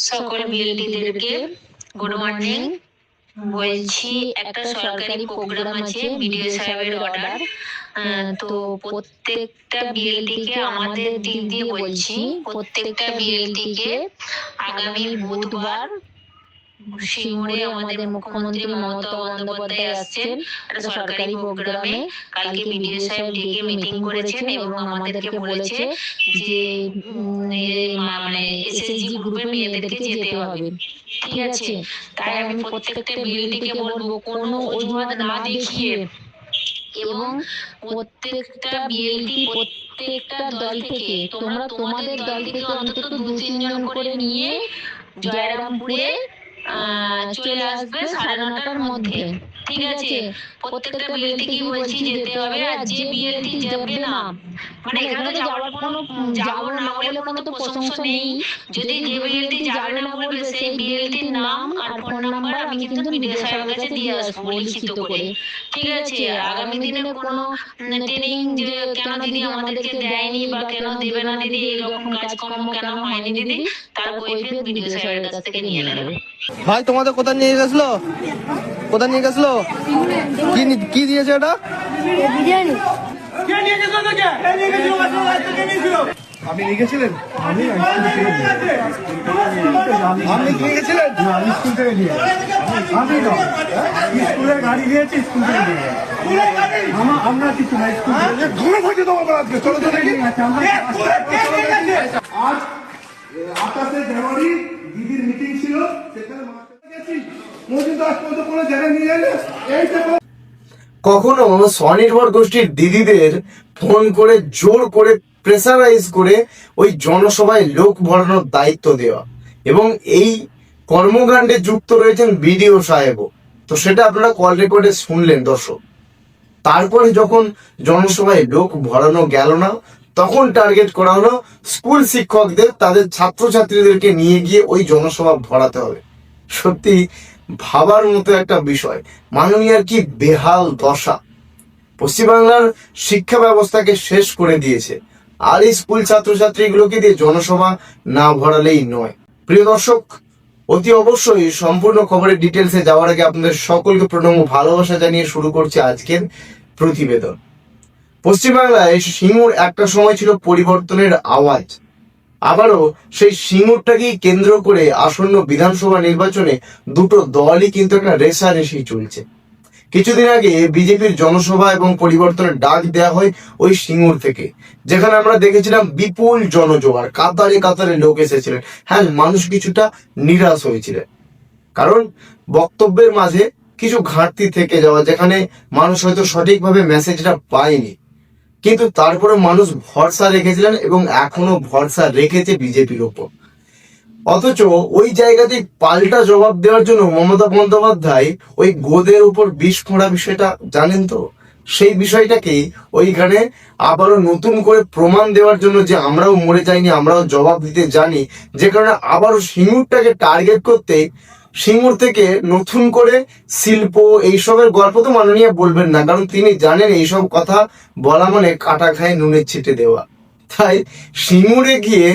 সকল বিএলটিদেরকে good morning বলছি, একটা সরকারি প্রোগ্রাম আছে, বিডিও সাহেবের অর্ডার তো প্রত্যেকটা বিএলটিকে আমাদের দিক দিয়ে বলছি, প্রত্যেকটা বিএলটিকে আগামী বুধবার সিঙ্গুরে আমাদের মুখ্যমন্ত্রী মমতা বন্দ্যোপাধ্যায় আসছেন একটা সরকারি প্রোগ্রামে কালকে বিডিও সাহেব ডেকে মিটিং করেছেন এবং আমাদেরকে বলেছে যে উম, এ মা- মানে এসএসজি গ্রুপের মেয়েদেরকে যেতে হবে। ঠিক আছে? তাই আমি প্রত্যেকটা বিএলটিকে বলব কোনো অজুহাত না দেখিয়ে এবং প্রত্যেকটা বিএলটি প্রত্যেকটা দল থেকে তোমরা তোমাদের দল থেকে অন্তত দু তিনজন করে নিয়ে জয়রামপুরে চলে আসবে সাড়ে নটার মধ্যে। ঠিক আছে প্রত্যেকটা বিএলটি কি বলছি যেতে হবে আর যে বিএলটি যাবে না। মানে এখানে তো যাওয়ার কোনো যাব না বলে কোনো তো প্রশংসা নেই। যদি যে বিএলটি যাবে না বলবে সেই বিএলটির নাম আর ফোন নাম্বার আমি কিন্তু ভিডিও সাহেবের কাছে দিয়ে আসব লিখিত করে। ঠিক আছে আগামী দিনে কোনো ট্রেনিং যে কেন দিদি আমাদেরকে দেয়নি বা কেন দেবে না দিদি এরকম কাজকর্ম কেন হয়নি দিদি তার কৈফিয়ত ভিডিও সাহেবের কাছ থেকে নিয়ে নেবে ভাই তোমাদের কোথায় নিয়ে গেছিল কোথায় নিয়ে গেছিল কি নি- কি দিয়েছে এটা? কে নিয়ে গেছিল তোকে? কে নিয়ে গেছিল? বাসন কে নিয়েছিল? আপনি লিখেছিলেন আমি নিয়ে আপনি না আমি স্কুল থেকে নিয়ে আমি তো স্কুলের গাড়ি দিয়েছি স্কুল থেকে নিয়ে আমার কিছু স্কুল ঘুরে আজকে। চলো তো দেখি? আজ আঠাশে জানুয়ারি দিদির মিটিং ছিল সেখানে কখনো স্বনির্ভর গোষ্ঠীর দিদিদের ফোন করে, জোর করে প্রেসারাইজ করে ওই জনসভায় লোক ভরানোর দায়িত্ব দেওয়া। এবং এই কর্মকাণ্ডে যুক্ত রয়েছেন বিডিও সাহেবও। তো সেটা আপনারা কল রেকর্ডে শুনলেন, দর্শক। তারপরে যখন জনসভায় লোক ভরানো গেল না, তখন টার্গেট করা হলো স্কুল শিক্ষকদের, তাদের ছাত্রছাত্রীদেরকে নিয়ে গিয়ে ওই জনসভা ভরাতে হবে। সত্যি ভাবার মতো একটা বিষয়। মাননীয়ার কি বেহাল দশা? পশ্চিমবাংলার শিক্ষা ব্যবস্থাকে শেষ করে দিয়েছে। আর এই স্কুল ছাত্রছাত্রীগুলোকে দিয়ে জনসভা না ভরালেই নয়। প্রিয় দর্শক, অতি অবশ্যই সম্পূর্ণ খবরের ডিটেলসে যাওয়ার আগে আপনাদের সকলকে প্রণম ভালোবাসা জানিয়ে শুরু করছি আজকের প্রতিবেদন। পশ্চিমবাংলায় সিঙ্গুর একটা সময় ছিল পরিবর্তনের আওয়াজ। আবারও সেই সিঙ্গুরটাকেই কেন্দ্র করে আসন্ন বিধানসভা নির্বাচনে দুটো দলই কিন্তু একটা রেসারেসি চলছে। কিছুদিন আগে বিজেপির জনসভা এবং পরিবর্তনের ডাক দেওয়া হয় ওই সিঙ্গুর থেকে, যেখানে আমরা দেখেছিলাম বিপুল জনজোয়ার, কাতারে কাতারে লোক এসেছিলেন। হ্যাঁ মানুষ কিছুটা নিরাশ হয়েছিলেন। কারণ বক্তব্যের মাঝে কিছু ঘাটতি থেকে যাওয়া, যেখানে মানুষ হয়তো সঠিকভাবে মেসেজটা পায়নি। কিন্তু তারপরে মানুষ ভরসা রেখেছিলেন এবং এখনও ভরসা রেখেছে বিজেপির ওপর। অথচ ওই জায়গাতে পাল্টা জবাব দেওয়ার জন্য মমতা বন্দ্যোপাধ্যায় ওই গোদের উপর বিষ ফোঁড়া বিষয়টা জানেন তো? সেই বিষয়টাকেই ওইখানে আবারও নতুন করে প্রমাণ দেওয়ার জন্য যে আমরাও মরে যাইনি, আমরাও জবাব দিতে জানি, যে কারণে আবারও সিঙ্গুরটাকে টার্গেট করতে সিঙ্গুর থেকে নতুন করে শিল্প এইসবের গল্প তো মাননীয় বলবেন না, কারণ তিনি জানেন এইসব কথা বলা মানে কাটা খায় নুনের ছিটে দেওয়া। তাই সিঙ্গুরে গিয়ে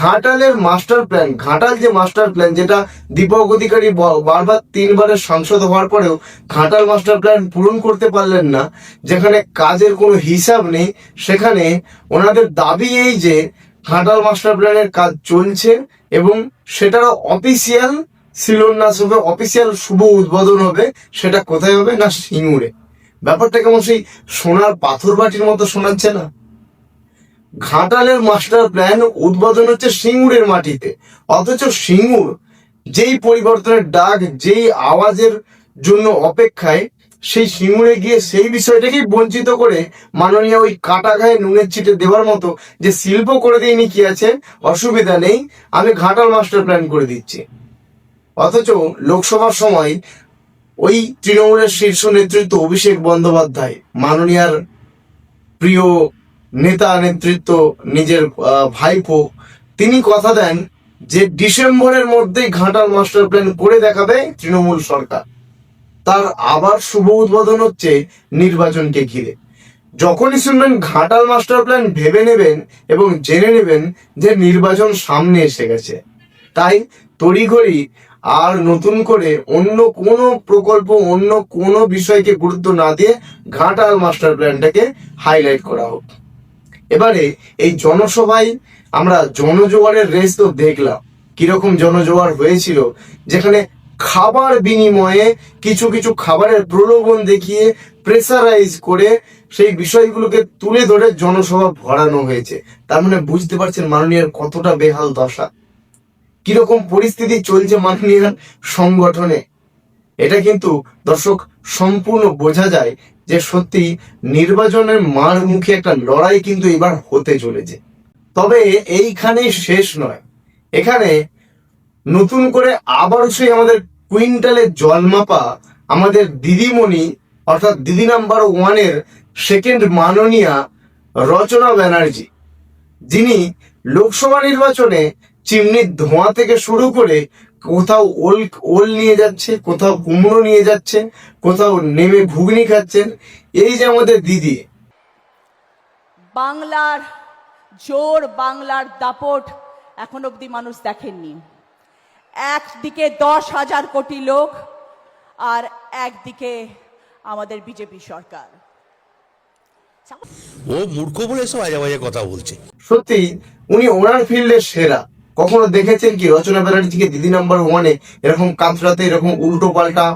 ঘাটালের মাস্টার প্ল্যান, ঘাটাল যে মাস্টার প্ল্যান, যেটা দীপক অধিকারী বারবার তিনবারের সাংসদ হওয়ার পরেও ঘাটাল মাস্টার প্ল্যান পূরণ করতে পারলেন না, যেখানে কাজের কোনো হিসাব নেই, সেখানে ওনাদের দাবি এই যে ঘাটাল মাস্টার প্ল্যানের কাজ চলছে এবং সেটারও অফিসিয়াল শিলান্যাস হবে অফিসিয়াল শুভ উদ্বোধন হবে, সেটা কোথায় হবে না সিঙ্গুরে। ব্যাপারটা কেমন সেই সোনার পাথর বাটির মতো শোনাচ্ছে না? ঘাটালের মাস্টার প্ল্যান উদ্বোধন হচ্ছে সিঙ্গুরের মাটিতে। অথচ সিঙ্গুর যেই পরিবর্তনের ডাক, যেই আওয়াজের জন্য অপেক্ষায়, সেই সিঙ্গুরে গিয়ে সেই বিষয়টাকেই বঞ্চিত করে মাননীয় ওই কাটা গায়ে নুনের ছিটে দেওয়ার মতো যে শিল্প করে দিইনি কি আছে অসুবিধা নেই, আমি ঘাটাল মাস্টার প্ল্যান করে দিচ্ছি। অথচ লোকসভার সময় ওই তৃণমূলের শীর্ষ নেতৃত্ব অভিষেক বন্দ্যোপাধ্যায়, মাননীয়ার প্রিয় নেতা নেতৃত্ব, নিজের ভাইপো, তিনি কথা দেন যে ডিসেম্বরের মধ্যেই ঘাটাল মাস্টার প্ল্যান করে দেখাবে তৃণমূল সরকার। তার আবার শুভ উদ্বোধন হচ্ছে নির্বাচনকে ঘিরে। যখনই শুনবেন ঘাটাল মাস্টার প্ল্যান ভেবে নেবেন এবং জেনে নেবেন যে নির্বাচন সামনে এসে গেছে। তাই তড়িঘড়ি আর নতুন করে অন্য কোনো প্রকল্প, অন্য কোনো বিষয়কে গুরুত্ব না দিয়ে ঘাটাল মাস্টার প্ল্যানটাকে হাইলাইট করা হোক। এবারে এই জনসভায় আমরা জনজোয়ারের রেস তো দেখলাম, কীরকম জনজোয়ার হয়েছিল, যেখানে খাবার বিনিময়ে কিছু কিছু খাবারের প্রলোভন দেখিয়ে প্রেসারাইজ করে সেই বিষয়গুলোকে তুলে ধরে জনসভা ভরানো হয়েছে। তার মানে বুঝতে পারছেন মাননীয় কতটা বেহাল দশা। কীরকম পরিস্থিতি চলছে মাননীয় সংগঠনে? এটা কিন্তু, দর্শক, সম্পূর্ণ বোঝা যায় যে সত্যি নির্বাচনের মার মুখে একটা লড়াই কিন্তু এবার হতে চলেছে। তবে এইখানে শেষ নয়। এখানে নতুন করে আবারও সেই আমাদের কুইন্টালে জলমাপা আমাদের দিদিমণি, অর্থাৎ দিদি নাম্বার ওয়ানের সেকেন্ড মাননীয়া রচনা ব্যানার্জি, যিনি লোকসভা নির্বাচনে চিমনির ধোঁয়া থেকে শুরু করে কোথাও ওল ওল নিয়ে যাচ্ছে কোথাও কুমড়ো নিয়ে যাচ্ছে কোথাও নেমে ঘুগনি খাচ্ছেন। এই যে আমাদের দিদি। বাংলার জোর বাংলার দাপট এখন অবধি মানুষ দেখেননি। একদিকে দশ হাজার কোটি লোক আর একদিকে আমাদের বিজেপি সরকার। ও মূর্খ বলে সব আজে বাজে কথা বলছে। সত্যি উনি ওনার ফিল্ডের সেরা। কখনো দেখেছেন কি রচনা ব্যানার্জিকে দিদি নাম্বার ওয়ানে এরকম কাতরাতে এরকম উল্টো পাল্টা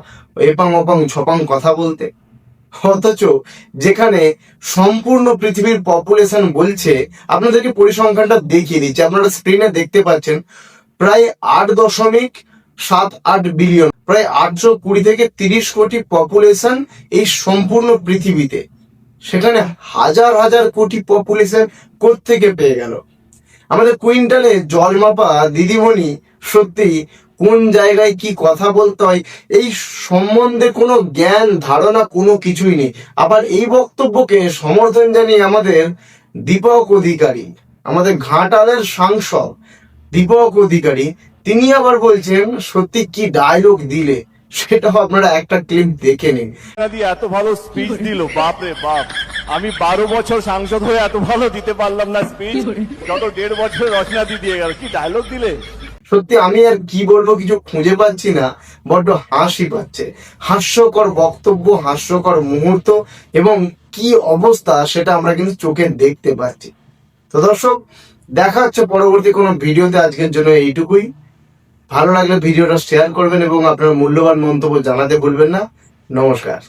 এপাং ওপাং ছপাং কথা বলতে? অথচ যেখানে সম্পূর্ণ পৃথিবীর পপুলেশন বলছে, আপনাদেরকে পরিসংখ্যানটা দেখিয়ে দিচ্ছি, আপনারা স্ক্রিনে দেখতে পাচ্ছেন, প্রায় আট দশমিক সাত আট বিলিয়ন প্রায় আটশো কুড়ি থেকে তিরিশ কোটি পপুলেশন এই সম্পূর্ণ পৃথিবীতে। সেখানে হাজার হাজার কোটি পপুলেশন থেকে পেয়ে গেল? আমাদের কুইন্টালে জল মাপা দিদিমণি, সত্যি কোন জায়গায় কি কথা বলতে হয়, এই সম্বন্ধে কোনো জ্ঞান, ধারণা কোনো কিছুই নেই। আবার এই বক্তব্যকে সমর্থন জানিয়ে আমাদের দীপক অধিকারী, আমাদের ঘাটালের সাংসদ দীপক অধিকারী, তিনি আবার বলছেন, সত্যি কি ডায়লগ দিলে? সেটাও আপনারা একটা ক্লিপ দেখে নিন। এত ভালো স্পিচ দিল বাপ রে বাপ। আমি বারো বছর সাংসদ হয়ে এত ভালো দিতে পারলাম না স্পিচ যত দেড় বছর রচনা দিয়ে দিয়ে গেল। কি ডায়লগ দিলে? সত্যি আমি আর কি বলব কিছু খুঁজে পাচ্ছি না বড্ড হাসি পাচ্ছে। হাস্যকর বক্তব্য হাস্যকর মুহূর্ত এবং কি অবস্থা সেটা আমরা কিন্তু চোখে দেখতে পাচ্ছি। তো দর্শক দেখা হচ্ছে পরবর্তী কোনো ভিডিওতে। আজকের জন্য এইটুকুই। ভালো লাগলে ভিডিওটা শেয়ার করবেন এবং আপনার মূল্যবান মন্তব্য জানাতে ভুলবেন না। নমস্কার।